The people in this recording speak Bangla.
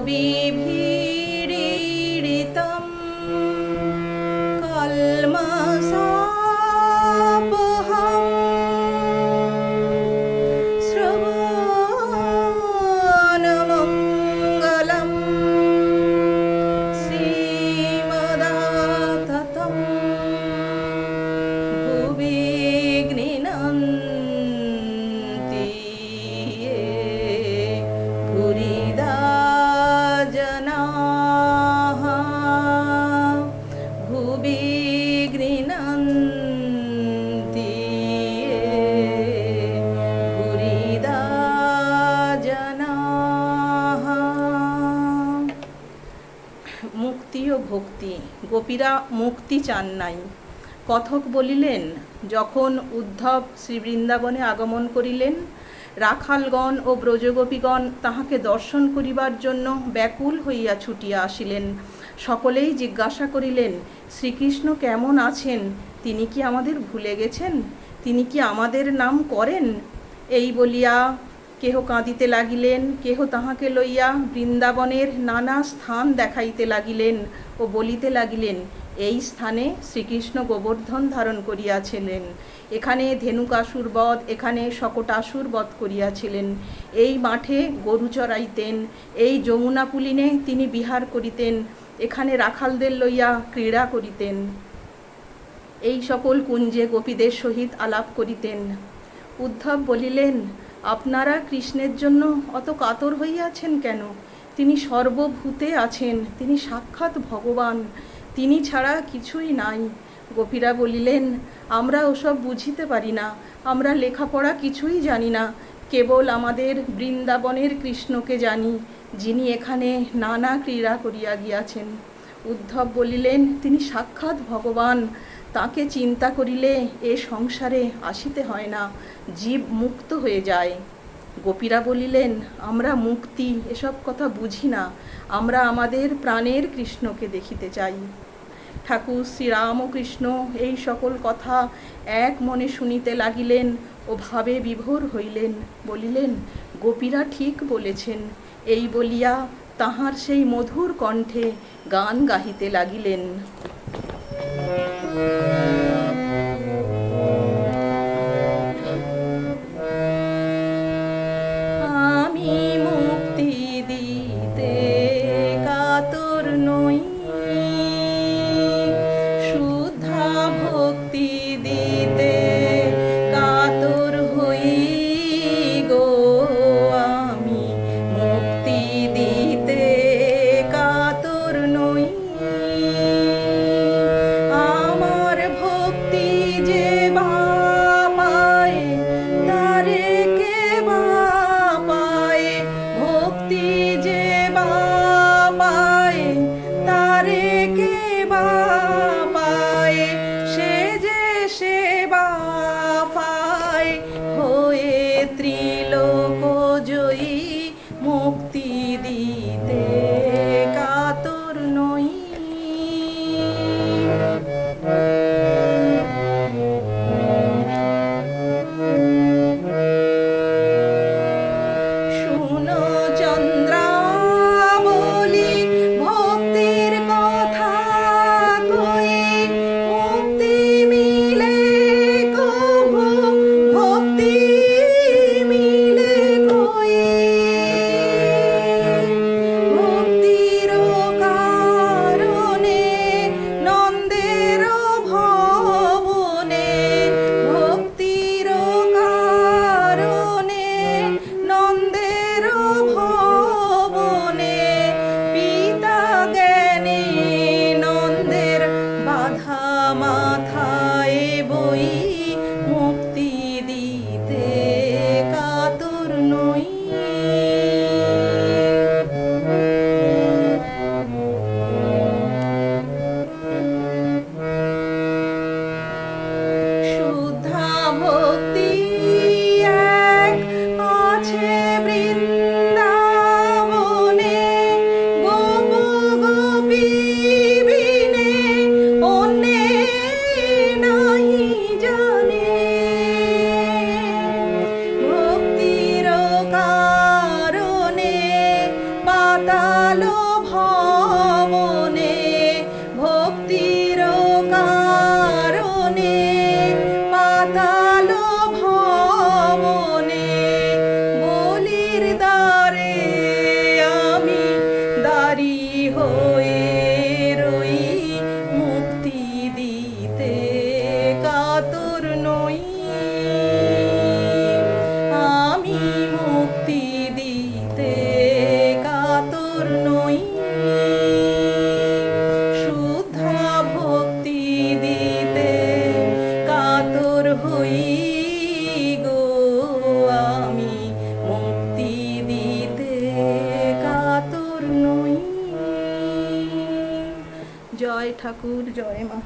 be ও ভক্তি, গোপীরা মুক্তি চান নাই। কথক বলিলেন, যখন উদ্ধব শ্রী বৃন্দাবনে আগমন করিলেন, রাখালগণ ও ব্রজগোপীগণ তাহাকে দর্শন করিবার জন্য ব্যাকুল হইয়া ছুটিয়া আসিলেন। সকলেই জিজ্ঞাসা করিলেন, শ্রীকৃষ্ণ কেমন আছেন? তিনি কি আমাদের ভুলে গেছেন? তিনি কি আমাদের নাম করেন? এই বলিয়া কেহ কাঁদিতে লাগিলেন, কেহ তাহাকে লইয়া বৃন্দাবনের নানা স্থান দেখাইতে লাগিলেন ও বলিতে লাগিলেন, এই স্থানে শ্রীকৃষ্ণ গোবর্ধন ধারণ করিয়াছিলেন। এখানে ধেনুকাসুর বধ, এখানে শকটাসুর বধ করিয়াছিলেন। এই মাঠে গরু চড়াইতেন এই যমুনা পুলিনে তিনি বিহার করিতেন, এখানে রাখালদের লইয়া ক্রীড়া করিতেন। এই সকল কুঞ্জে গোপীদের সহিত আলাপ করিতেন। উদ্ধব বলিলেন, আপনারা কৃষ্ণের জন্য অত কাতর হইয়াছেন কেন? তিনি সর্বভূতে আছেন, তিনি সাক্ষাৎ ভগবান, তিনি ছাড়া কিছুই নাই। গোপীরা বলিলেন, আমরা ওসব বুঝিতে পারি না, আমরা লেখাপড়া কিছুই জানি না, কেবল আমাদের বৃন্দাবনের কৃষ্ণকে জানি, যিনি এখানে নানা ক্রীড়া করিয়া গিয়াছেন। উদ্ধব বলিলেন, তিনি সাক্ষাৎ ভগবান তাকে চিন্তা করিলে এ সংসারে আসিতে হয় না, জীব মুক্ত হয়ে যায়। গোপীরা বলিলেন, আমরা মুক্তি, এসব কথা বুঝি না, আমরা আমাদের প্রাণের কৃষ্ণকে দেখিতে চাই। ঠাকুর শ্রীরামকৃষ্ণ এই সকল কথা এক মনে শুনিতে লাগিলেন ও ভাবে বিভোর হইলেন। বলিলেন, গোপীরা ঠিক বলেছেন, এই বলিয়া তাহার সেই মধুর কণ্ঠে গান গাহিতে লাগিলেন। Yeah. মাথায় বই name. ঠাকুর জয় মা।